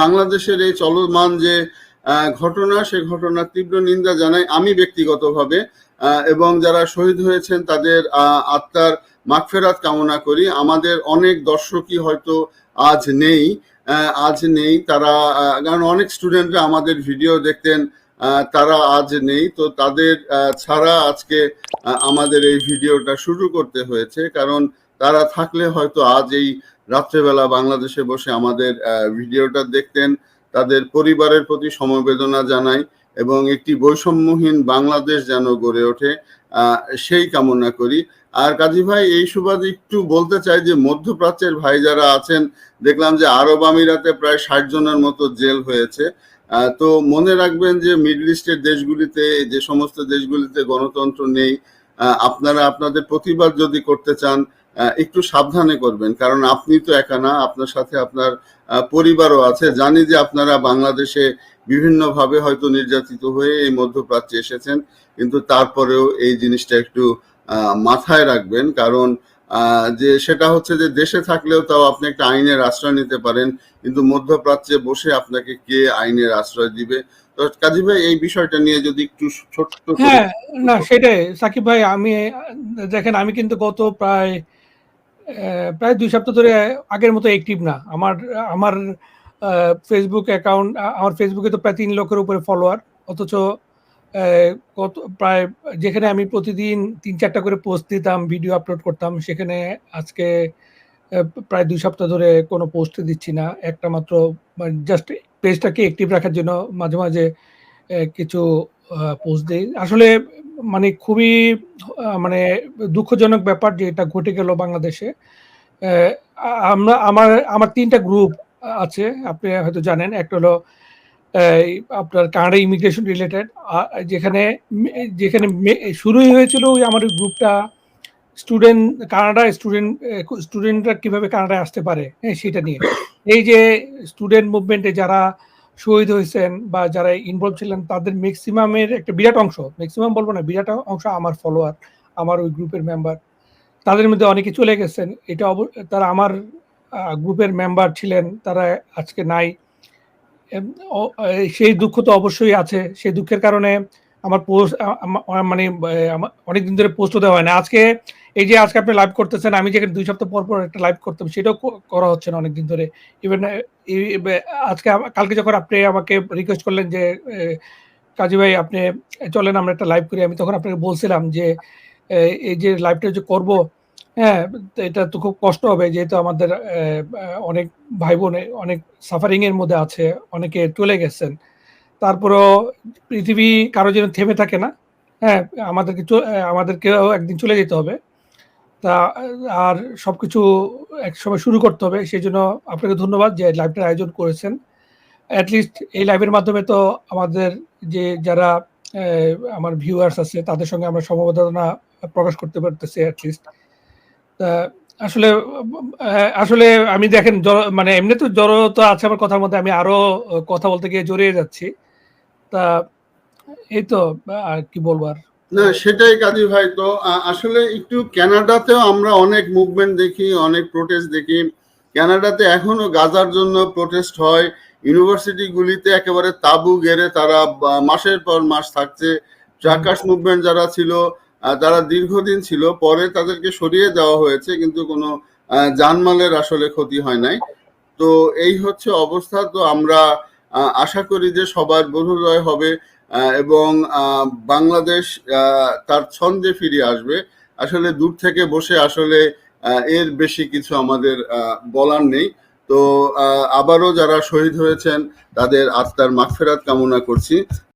বাংলাদেশের এই চলমান যে ঘটনা, সে ঘটনার তীব্র নিন্দা জানাই আমি ব্যক্তিগতভাবে এবং যারা শহীদ হয়েছেন তাদের আত্মার মাগফেরাত কামনা করি। আমাদের অনেক দর্শকই হয়তো আজ নেই আজ নেই, তারা কারণ অনেক স্টুডেন্টরা আমাদের ভিডিও দেখতেন তারা আজ নেই, তো তাদের ছাড়া আজকে আমাদের এই ভিডিওটা শুরু করতে হয়েছে। কারণ তারা থাকলে হয়তো আজ এই রাত্রেবেলা বাংলাদেশে বসে আমাদের ভিডিওটা দেখতেন, তাদের পরিবারের প্রতি সমবেদনা জানাই এবং একটি বৈষম্যহীন বাংলাদেশ যেন গড়ে ওঠে সেই কামনা করি। আর কাজী ভাই, এই সুবাদে একটু বলতে চাই যে, মধ্যপ্রাচ্যের ভাই যারা আছেন, দেখলাম যে আরব আমিরাতে প্রায় ষাট জনের মতো জেল হয়েছে। তো মনে রাখবেন যে মিডল ইস্টের দেশগুলিতে যে সমস্ত দেশগুলিতে গণতন্ত্র নেই আপনারা আপনাদের প্রতিবাদ যদি করতে চান একটু সাবধানে করবেন। কারণ আপনি তো একা না, আপনার সাথে আপনার পরিবারও আছে। জানি যে আপনারা বাংলাদেশে বিভিন্নভাবে হয়তো নির্যাতিত হয়ে এই মধ্যপ্রাচ্যে এসেছেন, কিন্তু তারপরেও এই জিনিসটা একটু মাথায় রাখবেন। কারণ যে সেটা হচ্ছে যে দেশে থাকলেও তাও আপনি একটা আইনের আশ্রয় নিতে পারেন কিন্তু মধ্যপ্রাচ্যে বসে আপনাকে কে আইনের আশ্রয় দিবে? তো কাজী ভাই এই বিষয়টা নিয়ে যদি একটু ছোট্ট হ্যাঁ না সেটাই। সাকিব ভাই আমি দেখেন আমি কিন্তু গত প্রায় প্রায় দুই সপ্তাহ ধরে আগের মতো অ্যাক্টিভ না। আমার আমার ফেসবুক অ্যাকাউন্ট আমার ফেসবুকে তো প্রায় তিন লক্ষের উপরে ফলোয়ার অথচ কত, প্রায় যেখানে আমি প্রতিদিন তিন চারটা করে পোস্ট দিতাম ভিডিও আপলোড করতাম, সেখানে আজকে প্রায় দুই সপ্তাহ ধরে কোনো পোস্ট দিচ্ছি না। একটা মাত্র জাস্ট পেজটাকে অ্যাক্টিভ রাখার জন্য মাঝে মাঝে কিছু পোস্ট দিই। আসলে মানে খুবই মানে দুঃখজনক ব্যাপার যে এটা ঘটে গেল বাংলাদেশে। আমরা, আমার আমার তিনটা গ্রুপ আছে, আপনি হয়তো জানেন। একটা হলো আপনার কানাডা ইমিগ্রেশন রিলেটেড যেখানে যেখানে শুরুই হয়েছিল ওই আমার ওই গ্রুপটা স্টুডেন্ট কানাডা স্টুডেন্ট স্টুডেন্টরা কীভাবে কানাডায় আসতে পারে হ্যাঁ সেটা নিয়ে। এই যে স্টুডেন্ট মুভমেন্টে যারা শহীদ হয়েছেন বা যারা ইনভলভ ছিলেন, তাদের ম্যাক্সিমামের একটা বিরাট অংশ ম্যাক্সিমাম বলব না, বিরাট অংশ আমার ফলোয়ার আমার ওই গ্রুপের মেম্বার তাদের মধ্যে অনেকে চলে গেছেন। এটা তারা আমার গ্রুপের মেম্বার ছিলেন, তারা আজকে নাই। সেই দুঃখ তো অবশ্যই আছে। সেই দুঃখের কারণে আমার পোস্ট মানে অনেক দিন ধরে পোস্টও দেওয়া হয় না। আজকে এই যে আজকে আপনি লাইভ করতেছেন, আমি যেখানে দুই সপ্তাহ পর পর একটা লাইভ করতাম, সেটাও করা হচ্ছে না অনেকদিন ধরে। ইভেন আজকে কালকে যখন আপনি আমাকে রিকোয়েস্ট করলেন যে কাজী ভাই আপনি চলেন, আমরা একটা লাইভ করি, আমি তখন আপনাকে বলছিলাম যে এই যে লাইভটা যে করব হ্যাঁ এটা তো খুব কষ্ট হবে যেহেতু আমাদের অনেক ভাই বোন অনেক সাফারিং এর মধ্যে আছে, অনেকে চলে গেছেন। তারপরেও পৃথিবী কারও যেন থেমে থাকে না হ্যাঁ আমাদেরকে আমাদেরকেও একদিন চলে যেতে হবে। তা, আর সবকিছু এক সময় শুরু করতে হবে সেই জন্য আপনাকে ধন্যবাদ যে লাইভটার আয়োজন করেছেন। অ্যাটলিস্ট এই লাইভের মাধ্যমে তো আমাদের যে যারা আমার ভিউয়ার্স আছে, তাদের সঙ্গে আমরা সমবেদনা প্রকাশ করতে পারতেছি অ্যাটলিস্ট আসলে আসলে আমি দেখেন মানে এমনি তো জড়তা আছে আমার কথার মধ্যে আমি আরও কথা বলতে গিয়ে জড়িয়ে যাচ্ছি। তা এই তো আর কি বলব আর? না সেটাই কাজী ভাই। তো আসলে একটু কানাডাতেও আমরা অনেক মুভমেন্ট দেখি অনেক প্রোটেস্ট দেখি। কানাডাতে এখনও গাজার জন্য প্রোটেস্ট হয়। ইউনিভার্সিটি গুলিতে একেবারে তাবু গেড়ে তারা মাসের পর মাস থাকছে। ট্রাকার্স মুভমেন্ট যারা ছিল তারা দীর্ঘদিন ছিল, পরে তাদেরকে সরিয়ে দেওয়া হয়েছে, কিন্তু কোনো জানমালের আসলে ক্ষতি হয় নাই। তো এই হচ্ছে অবস্থা। তো আমরা আশা করি যে সবার বোধোদয় হবে এবং বাংলাদেশ তার ছন্দে ফিরে আসবে। আসলে দূর থেকে বসে আসলে এর বেশি কিছু আমাদের বলার নেই। তো আবারও যারা শহীদ হয়েছেন, তাদের আত্মার মাগফেরাত কামনা করছি।